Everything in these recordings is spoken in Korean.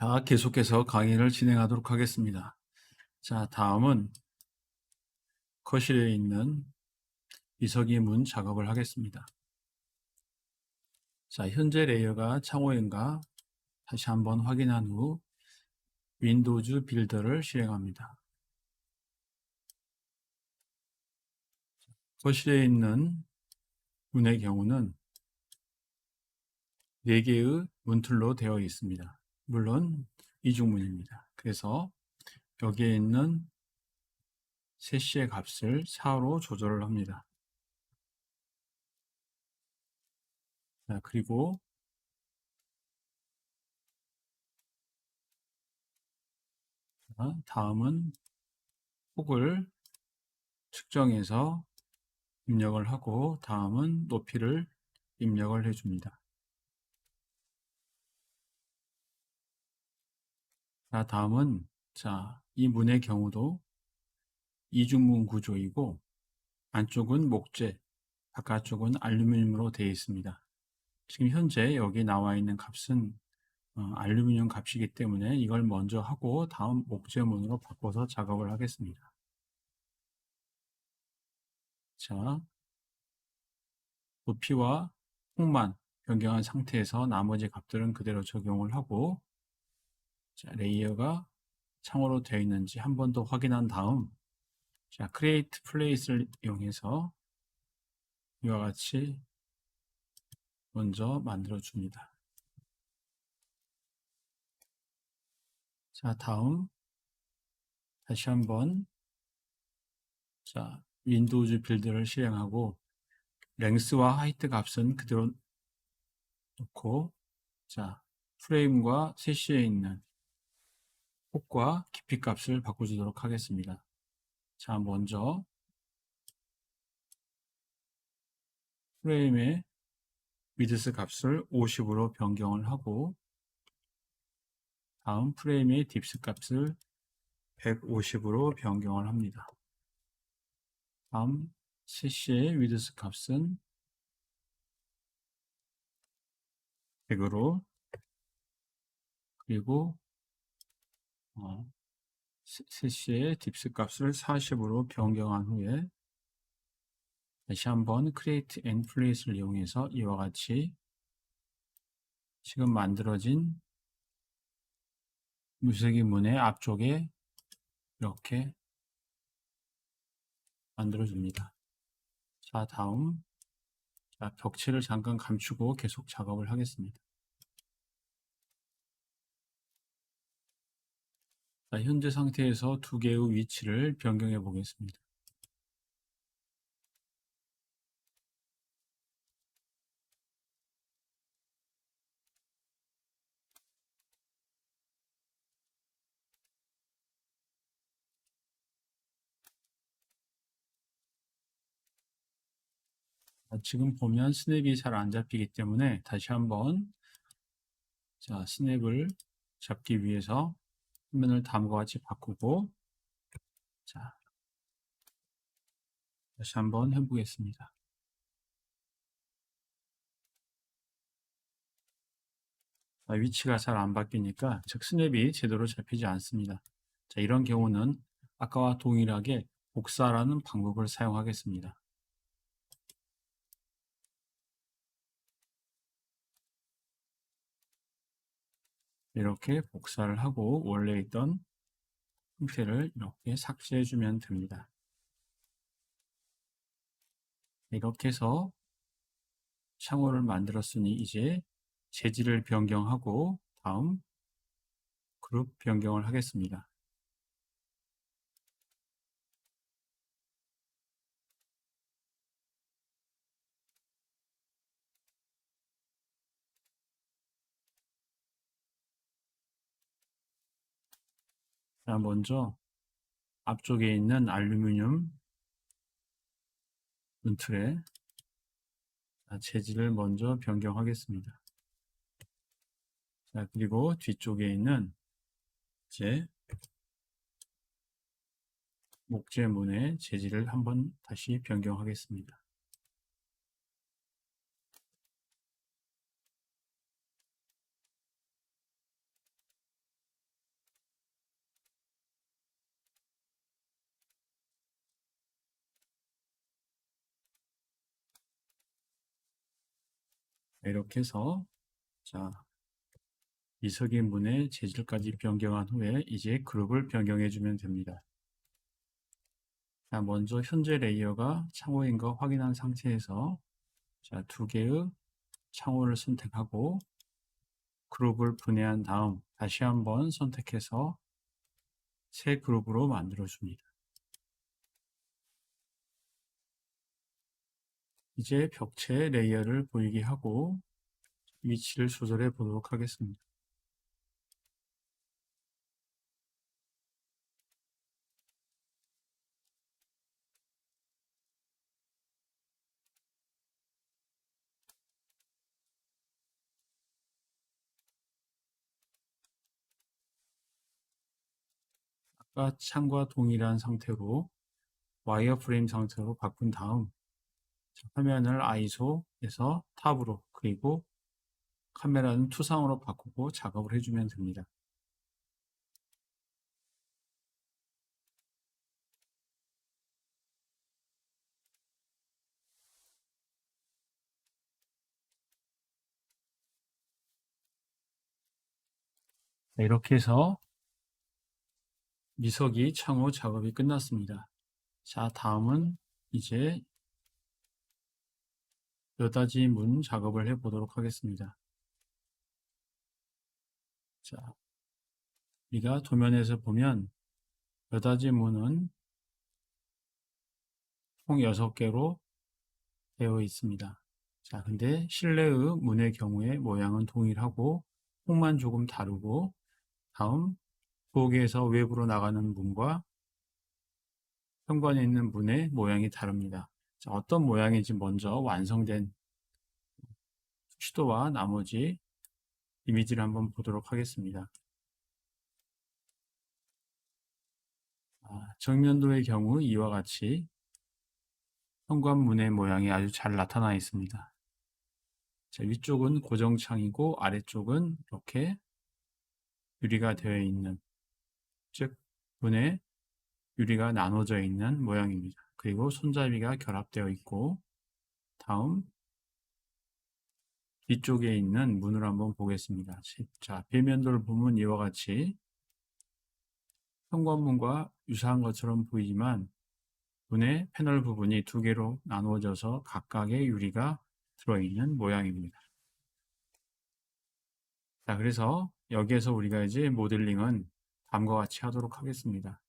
자, 계속해서 강의를 진행하도록 하겠습니다. 자, 다음은 거실에 있는 이석이 문 작업을 하겠습니다. 자, 현재 레이어가 창호인가 다시 한번 확인한 후 윈도우즈 빌더를 실행합니다. 거실에 있는 문의 경우는 4개의 문틀로 되어 있습니다. 물론 이중문입니다. 그래서 여기에 있는 세시의 값을 4로 조절을 합니다. 자, 그리고 자, 다음은 폭을 측정해서 입력을 하고 다음은 높이를 입력을 해줍니다. 자, 다음은 자, 이 문의 경우도 이중문 구조이고 안쪽은 목재, 바깥쪽은 알루미늄으로 되어 있습니다. 지금 현재 여기 나와 있는 값은 어, 알루미늄 값이기 때문에 이걸 먼저 하고 다음 목재문으로 바꿔서 작업을 하겠습니다. 자, 높이와 폭만 변경한 상태에서 나머지 값들은 그대로 적용을 하고 자, 레이어가 창으로 되어 있는지 한 번 더 확인한 다음 자, create place를 이용해서 이와 같이 먼저 만들어 줍니다. 자, 다음 다시 한번 자, 윈도우즈 빌드를 실행하고 랭스와 하이트 값은 그대로 놓고 자, 프레임과 세시에 있는 폭과 깊이 값을 바꿔주도록 하겠습니다. 자, 먼저 프레임의 위드스 값을 50으로 변경을 하고 다음 프레임의 딥스 값을 150으로 변경을 합니다. 다음 CC의 위드스 값은 100으로 그리고 어, CC의 딥스 값을 40으로 변경한 후에 다시 한번 create and place를 이용해서 이와 같이 지금 만들어진 무색이 문의 앞쪽에 이렇게 만들어줍니다. 자, 다음 자, 벽체를 잠깐 감추고 계속 작업을 하겠습니다. 자, 현재 상태에서 두 개의 위치를 변경해 보겠습니다. 자, 지금 보면 스냅이 잘 안 잡히기 때문에 다시 한번 자, 스냅을 잡기 위해서 화면을 다음과 같이 바꾸고 자 다시 한번 해보겠습니다. 자, 위치가 잘 안 바뀌니까 즉 스냅이 제대로 잡히지 않습니다. 자, 이런 경우는 아까와 동일하게 복사라는 방법을 사용하겠습니다. 이렇게 복사를 하고 원래 있던 형태를 이렇게 삭제해 주면 됩니다. 이렇게 해서 창호를 만들었으니 이제 재질을 변경하고 다음 그룹 변경을 하겠습니다. 자, 먼저 앞쪽에 있는 알루미늄 문틀에 재질을 먼저 변경하겠습니다. 자, 그리고 뒤쪽에 있는 이제 목재문의 재질을 한번 다시 변경하겠습니다. 이렇게 해서 자 이석의 문의 재질까지 변경한 후에 이제 그룹을 변경해 주면 됩니다. 자, 먼저 현재 레이어가 창호인 거 확인한 상태에서 자, 두 개의 창호를 선택하고 그룹을 분해한 다음 다시 한번 선택해서 새 그룹으로 만들어 줍니다. 이제 벽체 레이어를 보이게 하고 위치를 조절해 보도록 하겠습니다. 아까 창과 동일한 상태로 와이어프레임 상태로 바꾼 다음 화면을 ISO에서 탑으로 그리고 카메라는 투상으로 바꾸고 작업을 해주면 됩니다. 네, 이렇게 해서 미석이 창호 작업이 끝났습니다. 자, 다음은 이제 여다지 문 작업을 해 보도록 하겠습니다. 자, 우리가 도면에서 보면 여다지 문은 총 6개로 되어 있습니다. 자, 근데 실내의 문의 경우에 모양은 동일하고 폭만 조금 다르고 다음 부엌에서 외부로 나가는 문과 현관에 있는 문의 모양이 다릅니다. 자, 어떤 모양인지 먼저 완성된 수도와 나머지 이미지를 한번 보도록 하겠습니다. 아, 정면도의 경우 이와 같이 현관문의 모양이 아주 잘 나타나 있습니다. 자, 위쪽은 고정창이고 아래쪽은 이렇게 유리가 되어 있는 즉 문에 유리가 나눠져 있는 모양입니다. 그리고 손잡이가 결합되어 있고 다음 뒤쪽에 있는 문을 한번 보겠습니다. 자, 배면도를 보면 이와 같이 현관문과 유사한 것처럼 보이지만 문의 패널 부분이 두 개로 나누어져서 각각의 유리가 들어있는 모양입니다. 자, 그래서 여기에서 우리가 이제 모델링은 다음과 같이 하도록 하겠습니다.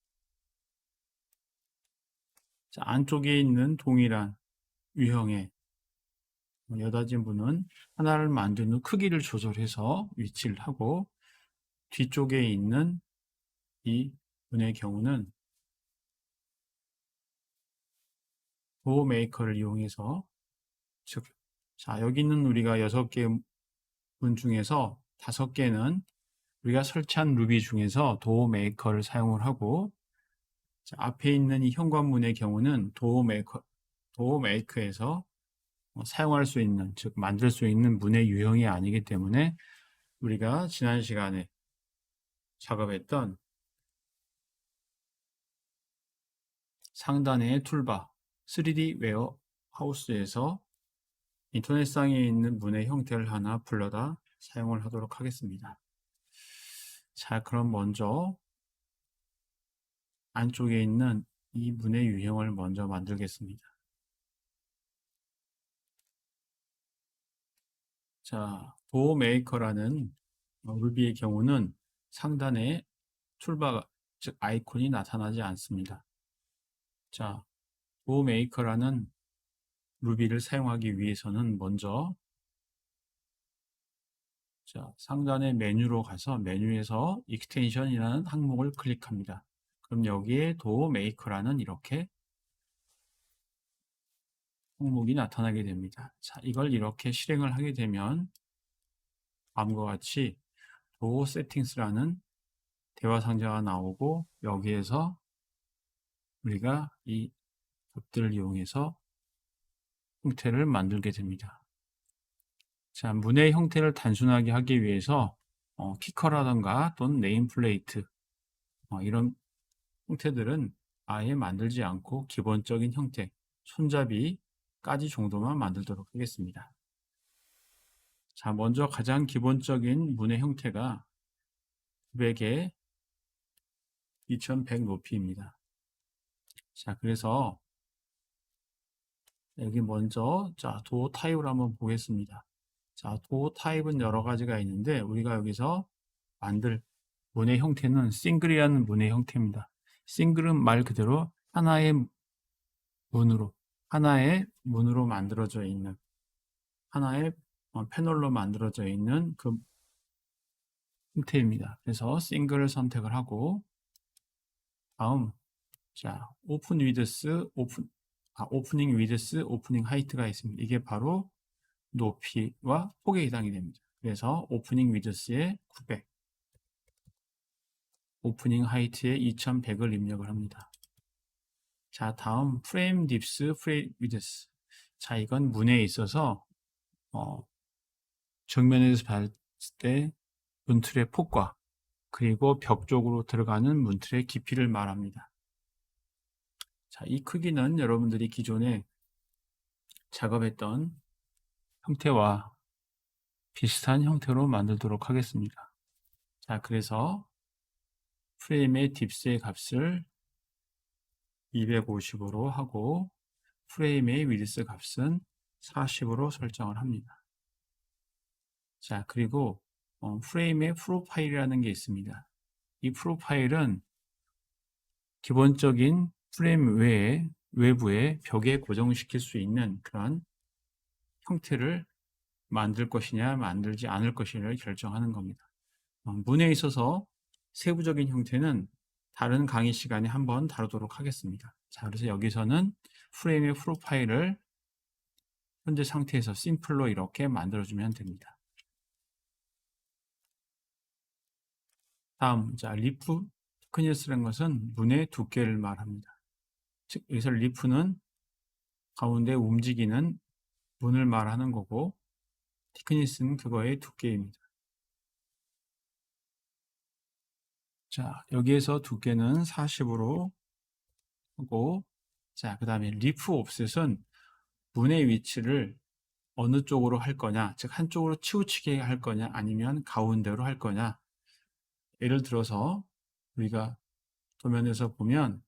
자, 안쪽에 있는 동일한 유형의 여닫진 분은 하나를 후 크기를 조절해서 위치를 하고 뒤쪽에 있는 이 분의 경우는 도어 메이커를 이용해서 즉, 자, 여기 있는 우리가 6개 문 중에서 5개는 우리가 설치한 루비 중에서 도어 메이커를 사용을 하고 자, 앞에 있는 이 현관문의 경우는 도어 메이커, 도어 메이커에서 어, 사용할 수 있는, 즉 만들 수 있는 문의 유형이 아니기 때문에 우리가 지난 시간에 작업했던 상단의 툴바 3D 웨어 하우스에서 인터넷상에 있는 문의 형태를 하나 불러다 사용을 하도록 하겠습니다. 자, 그럼 먼저 안쪽에 있는 이 문의 유형을 먼저 만들겠습니다. 자, 도어 메이커라는 루비의 경우는 상단에 툴바, 즉 아이콘이 나타나지 않습니다. 자, 도어 메이커라는 루비를 사용하기 위해서는 먼저 자, 상단의 메뉴로 가서 메뉴에서 익스텐션이라는 항목을 클릭합니다. 그럼 여기에 도어 메이커라는 이렇게 항목이 나타나게 됩니다. 자, 이걸 이렇게 실행을 하게 되면 다음과 같이 도어 세팅스라는 대화 상자가 나오고 여기에서 우리가 이 값들을 이용해서 형태를 만들게 됩니다. 자, 문의 형태를 단순하게 하기 위해서 어, 키커라던가 또는 네임플레이트 어, 이런 형태들은 아예 만들지 않고 기본적인 형태, 손잡이까지 정도만 만들도록 하겠습니다. 자, 먼저 가장 기본적인 문의 형태가 900에 2100 높이입니다. 자, 그래서 여기 먼저 자, 도 타입을 한번 보겠습니다. 자, 도 타입은 여러 가지가 있는데 우리가 여기서 만들 문의 형태는 싱글이라는 문의 형태입니다. 싱글은 말 그대로 하나의 문으로 하나의 문으로 만들어져 있는 하나의 어, 패널로 만들어져 있는 그 형태입니다. 그래서 싱글을 선택을 하고 다음 자 오픈 위드스 오픈 아, 오프닝 위드스 오프닝 하이트가 있습니다. 이게 바로 높이와 폭에 해당이 됩니다. 그래서 오프닝 위드스에 900 오프닝 하이트에 2100을 입력을 합니다. 자 다음 프레임 딥스 프레임 위드스 자 이건 문에 있어서 어, 정면에서 봤을 때 문틀의 폭과 그리고 벽 쪽으로 들어가는 문틀의 깊이를 말합니다. 자, 이 크기는 여러분들이 기존에 작업했던 형태와 비슷한 형태로 만들도록 하겠습니다. 자, 그래서 프레임의 딥스의 값을 250으로 하고 프레임의 위드스 값은 40으로 설정을 합니다. 자, 그리고 어, 프레임의 프로파일이라는 게 있습니다. 이 프로파일은 기본적인 프레임 외에 외부에 벽에 고정시킬 수 있는 그런 형태를 만들 것이냐 만들지 않을 것이냐를 결정하는 겁니다. 어, 문에 있어서 세부적인 형태는 다른 강의 시간에 한번 다루도록 하겠습니다. 자, 그래서 여기서는 프레임의 프로파일을 현재 상태에서 심플로 이렇게 만들어주면 됩니다. 다음, 자, 리프 티크니스라는 것은 문의 두께를 말합니다. 즉, 여기서 리프는 가운데 움직이는 문을 말하는 거고, 티크니스는 그거의 두께입니다. 자, 여기에서 두께는 40으로 하고, 자, 그 다음에 리프 옵셋은 문의 위치를 어느 쪽으로 할 거냐, 즉 한쪽으로 치우치게 할 거냐, 아니면 가운데로 할 거냐. 예를 들어서 우리가 도면에서 보면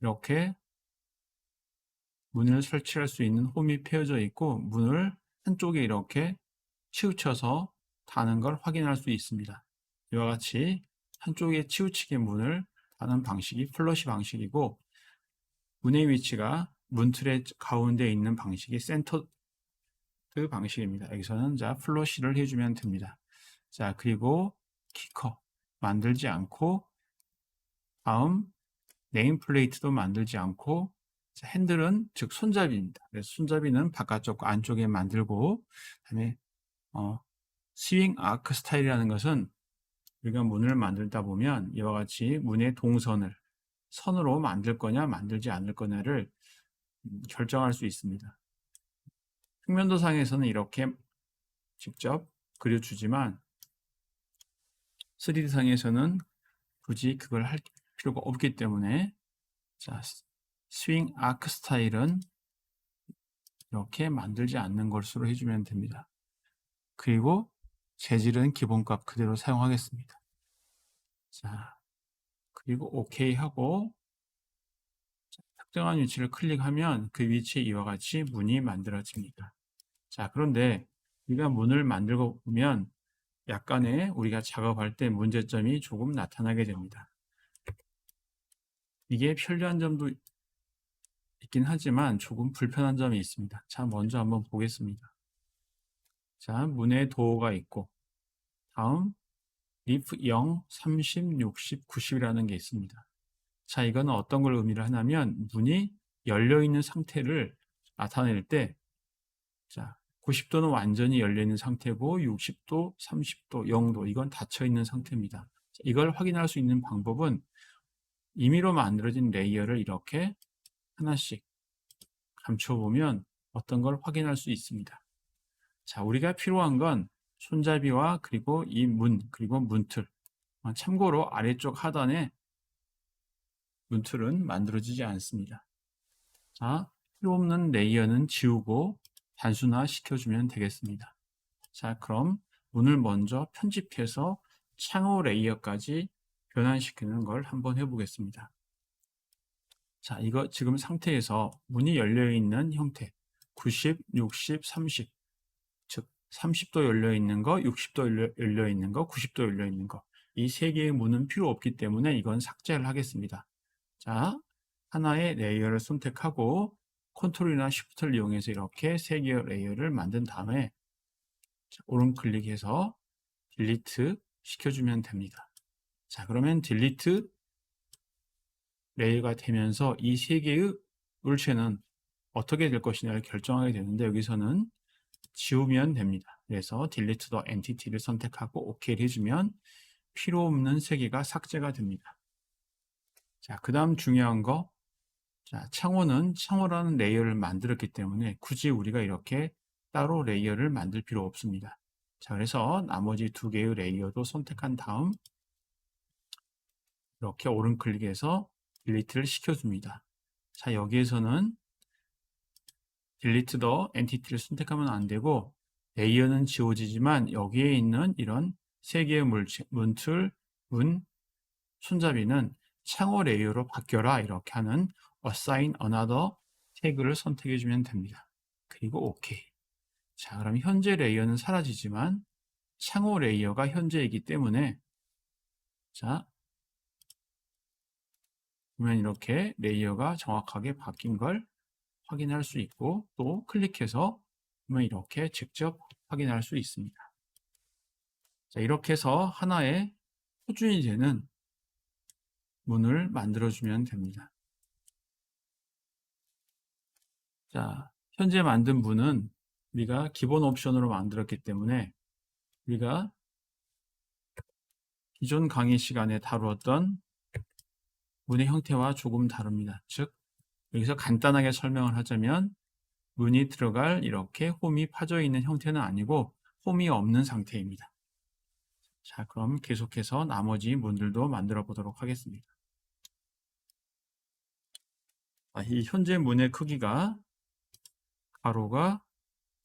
이렇게 문을 설치할 수 있는 홈이 펴져 있고 문을 한쪽에 이렇게 치우쳐서 다는 걸 확인할 수 있습니다. 이와 같이 한쪽에 치우치게 문을 다는 방식이 플러시 방식이고 문의 위치가 문틀의 가운데 있는 방식이 센터 그 방식입니다. 여기서는 자 플러시를 해주면 됩니다. 자 그리고 키커 만들지 않고 다음 네임 플레이트도 만들지 않고 자, 핸들은 즉 손잡이입니다. 그래서 손잡이는 바깥쪽과 안쪽에 만들고 그다음에 어, 스윙 아크 스타일이라는 것은 우리가 문을 만들다 보면 이와 같이 문의 동선을 선으로 만들 거냐 만들지 않을 거냐를 음, 결정할 수 있습니다. 평면도상에서는 이렇게 직접 그려주지만 3D상에서는 굳이 그걸 할 필요가 없기 때문에 자, 스윙 아크 스타일은 이렇게 만들지 않는 것으로 해주면 됩니다. 그리고 재질은 기본값 그대로 사용하겠습니다. 자, 그리고 OK 하고 특정한 위치를 클릭하면 그 위치에 이와 같이 문이 만들어집니다. 자, 그런데 우리가 문을 만들고 보면 약간의 우리가 작업할 때 문제점이 조금 나타나게 됩니다. 이게 편리한 점도 있긴 하지만 조금 불편한 점이 있습니다. 자, 먼저 한번 보겠습니다. 자, 문의 도어가 있고 다음 if 0, 30, 60, 90이라는 게 있습니다. 자, 이거는 어떤 걸 의미를 하냐면 문이 열려 있는 상태를 나타낼 때 자, 90도는 완전히 열려 있는 상태고 60도, 30도, 0도 이건 닫혀 있는 상태입니다. 자, 이걸 확인할 수 있는 방법은 임의로 만들어진 레이어를 이렇게 하나씩 감춰보면 어떤 걸 확인할 수 있습니다. 자, 우리가 필요한 건 손잡이와 그리고 이 문, 그리고 문틀. 참고로 아래쪽 하단에 문틀은 만들어지지 않습니다. 자, 필요 없는 레이어는 지우고 단순화 시켜주면 되겠습니다. 자, 그럼 문을 먼저 편집해서 창호 레이어까지 변환시키는 걸 한번 해보겠습니다. 자, 이거 지금 상태에서 문이 열려있는 형태 90, 60, 30즉 30도 열려 있는 거, 60도 열려 있는 거, 90도 열려 있는 거 이 세 개의 문은 필요 없기 때문에 이건 삭제를 하겠습니다. 자, 하나의 레이어를 선택하고 컨트롤이나 쉬프트를 이용해서 이렇게 세 개의 레이어를 만든 다음에 오른 클릭해서 딜리트 시켜주면 됩니다. 자, 그러면 딜리트 레이어가 되면서 이 세 개의 물체는 어떻게 될 것이냐를 결정하게 되는데 여기서는 지우면 됩니다. 그래서 딜리트 더 엔티티를 선택하고 OK를 해주면 필요 없는 세 개가 삭제가 됩니다. 자, 그 다음 중요한 거 자, 창호는 창호라는 레이어를 만들었기 때문에 굳이 우리가 이렇게 따로 레이어를 만들 필요 없습니다. 자, 그래서 나머지 두 개의 레이어도 선택한 다음 이렇게 오른 클릭해서 딜리트를 시켜줍니다. 자, 여기에서는 딜리트 더 엔티티를 선택하면 안 되고 레이어는 지워지지만 여기에 있는 이런 세 개의 문틀, 문, 손잡이는 창호 레이어로 바뀌어라 이렇게 하는 assign another 태그를 선택해 주면 됩니다. 그리고 OK. 자, 그럼 현재 레이어는 사라지지만 창호 레이어가 현재이기 때문에 자, 보면 이렇게 레이어가 정확하게 바뀐 걸 확인할 수 있고 또 클릭해서 이렇게 직접 확인할 수 있습니다. 자, 이렇게 해서 하나의 표준이 되는 문을 만들어주면 됩니다. 자, 현재 만든 문은 우리가 기본 옵션으로 만들었기 때문에 우리가 기존 강의 시간에 다루었던 문의 형태와 조금 다릅니다. 즉, 여기서 간단하게 설명을 하자면 문이 들어갈 이렇게 홈이 파져 있는 형태는 아니고 홈이 없는 상태입니다. 자, 그럼 계속해서 나머지 문들도 만들어 보도록 하겠습니다. 아, 이 현재 문의 크기가 가로가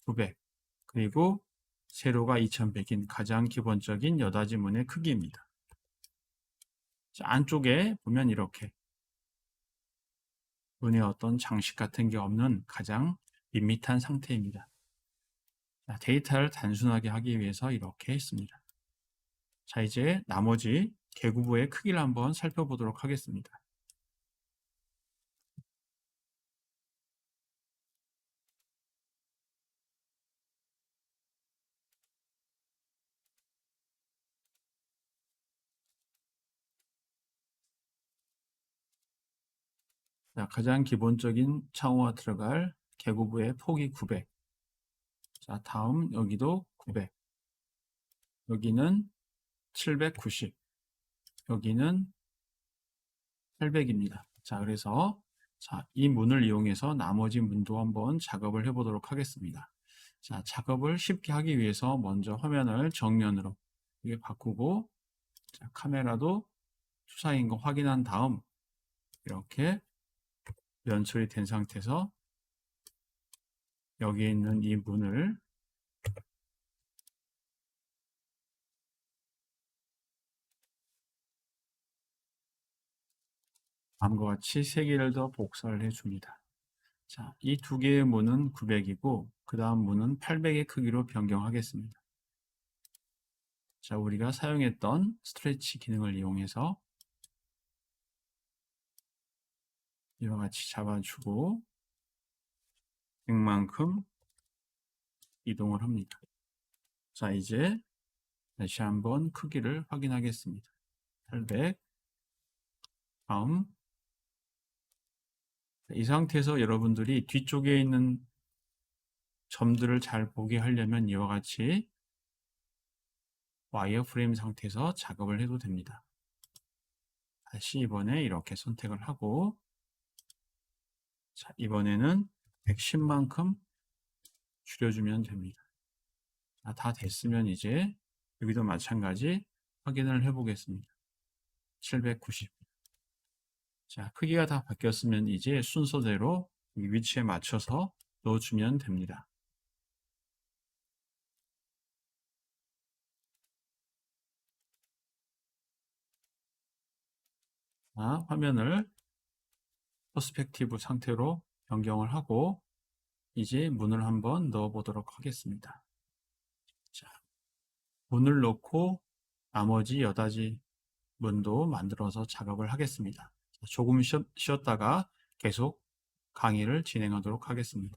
900 그리고 세로가 2100인 가장 기본적인 여닫이 문의 크기입니다. 자, 안쪽에 보면 이렇게 문에 어떤 장식 같은 게 없는 가장 밋밋한 상태입니다. 자, 데이터를 단순하게 하기 위해서 이렇게 했습니다. 자, 이제 나머지 개구부의 크기를 한번 살펴보도록 하겠습니다. 자, 가장 기본적인 창호가 들어갈 개구부의 폭이 900. 자, 다음 여기도 900. 여기는 790. 여기는 800입니다. 자, 그래서 자, 이 문을 이용해서 나머지 문도 한번 작업을 해보도록 하겠습니다. 자, 작업을 쉽게 하기 위해서 먼저 화면을 정면으로 이게 바꾸고 자, 카메라도 투사인 거 확인한 다음 이렇게 연출이 된 상태에서 여기에 있는 이 문을 다음과 같이 세 개를 더 복사를 해 줍니다. 자, 이 두 개의 문은 900이고 그 다음 문은 800의 크기로 변경하겠습니다. 자, 우리가 사용했던 스트레치 기능을 이용해서 이와 같이 잡아주고 100만큼 이동을 합니다. 자, 이제 다시 한번 크기를 확인하겠습니다. 800 다음 이 상태에서 여러분들이 뒤쪽에 있는 점들을 잘 보게 하려면 이와 같이 와이어프레임 상태에서 작업을 해도 됩니다. 다시 이번에 이렇게 선택을 하고 자, 이번에는 110만큼 줄여주면 됩니다. 자, 다 됐으면 이제 여기도 마찬가지 확인을 해보겠습니다. 790. 자, 크기가 다 바뀌었으면 이제 순서대로 위치에 맞춰서 넣어주면 됩니다. 자, 화면을 퍼스펙티브 상태로 변경을 하고 이제 문을 한번 넣어 보도록 하겠습니다. 자, 문을 넣고 나머지 여닫이 문도 만들어서 작업을 하겠습니다. 자, 조금 쉬었, 쉬었다가 계속 강의를 진행하도록 하겠습니다.